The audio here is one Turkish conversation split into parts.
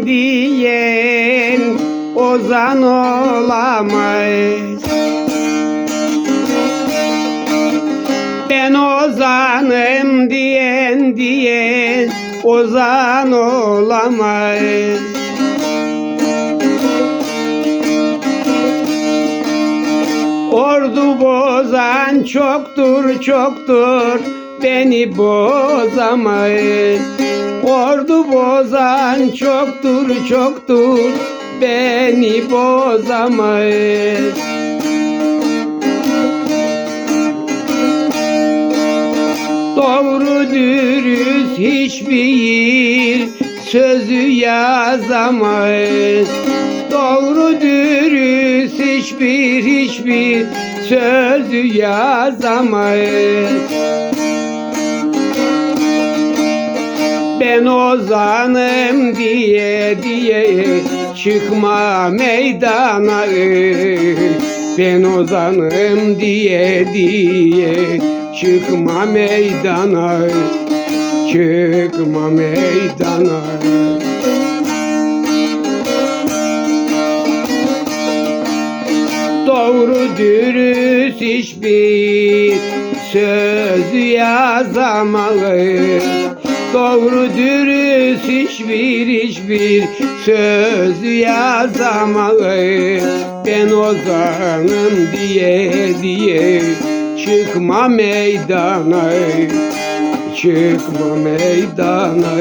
ozanım diyen ozan olamaz. Ben ozanım diyen diyen ozan olamaz. Ordu bozan çoktur çoktur beni bozamaz. Ordu bozan çoktur çoktur beni bozamaz. Doğru dürüst hiçbir sözü yazamaz. Doğru dürüst hiçbir hiçbir sözü yazamaz. Ben ozanım diye diye çıkma meydana. Ben ozanım diye diye çıkma meydana. Çıkma meydana. Doğru dürüst hiçbir söz yazamalı Doğru dürüst hiçbir hiçbir söz yazamalı Ben ozanım diye diye çıkma meydana. Çıkma meydana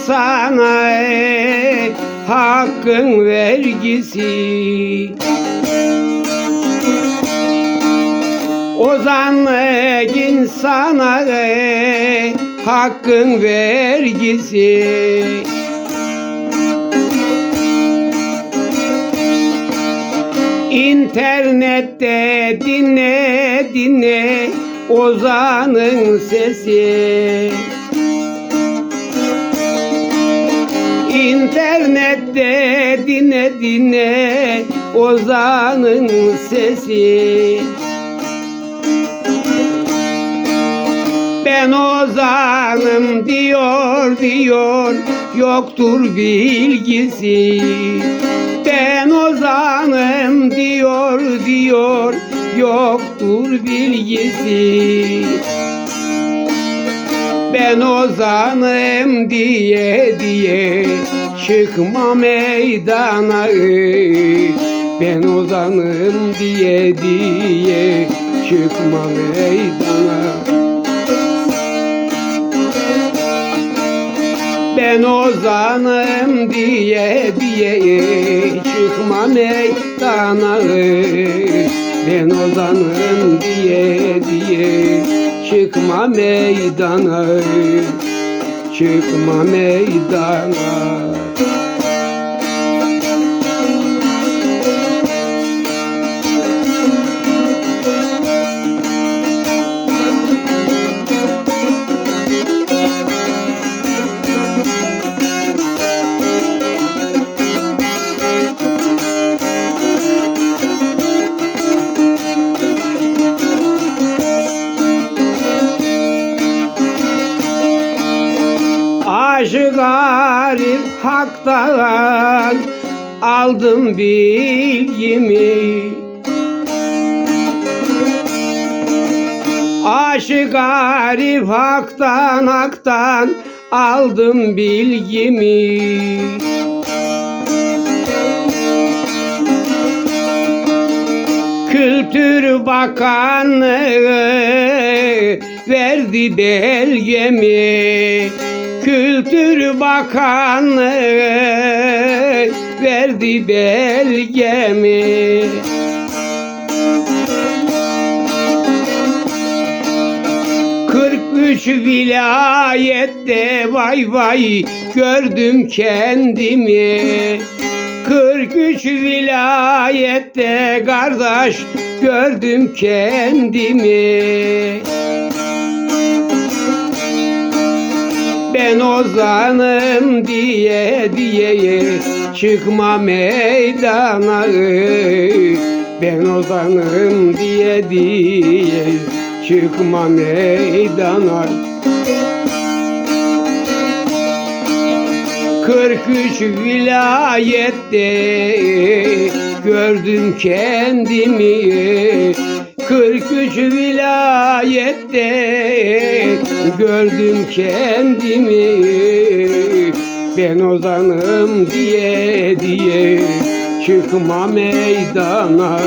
Ozanlık insana hakkın vergisi. Ozanlık insana hakkın vergisi. İnternette dinle dinle Ozan'ın sesi İnternette dinle dinle Ozan'ın sesi. Ben ozanım diyor diyor yoktur bilgisi. Ben ozanım diyor diyor yoktur bilgisi Ben ozanım diye diye çıkma meydana Ben ozanım diye diye çıkma meydana. Ben ozanım diye diye çıkma meydana Ben ozanım çıkma meydana Çıkma meydana haktan aldım bilgimi. Aşık garip haktan haktan aldım bilgimi. Kültür Bakanlığı verdi belgemi Kültür Bakanlığı verdi belgemi. Üç vilayette vay vay gördüm kendimi. 43 vilayette kardeş gördüm kendimi. Ben ozanım diye diye çıkma meydana Ben ozanım diye diye çıkma meydana. 43 vilayette gördüm kendimi. 43 vilayette gördüm kendimi Ben ozanım diye diye çıkma meydana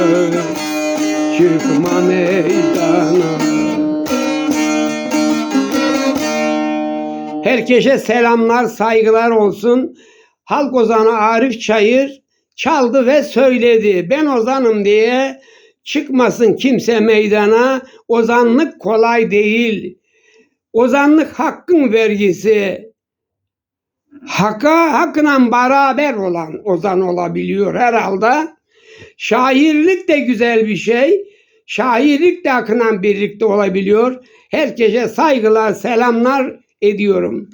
Çıkma meydana Herkese selamlar, saygılar olsun. Halk ozanı Arif Çayır çaldı ve söyledi. Ben ozanım diye çıkmasın kimse meydana. Ozanlık kolay değil. Ozanlık hakkın vergisi. Hakka hakkla beraber olan ozan olabiliyor herhalde. Şairlik de güzel bir şey. Şairlik de hakkla birlikte olabiliyor. Herkese saygılar, selamlar ediyorum.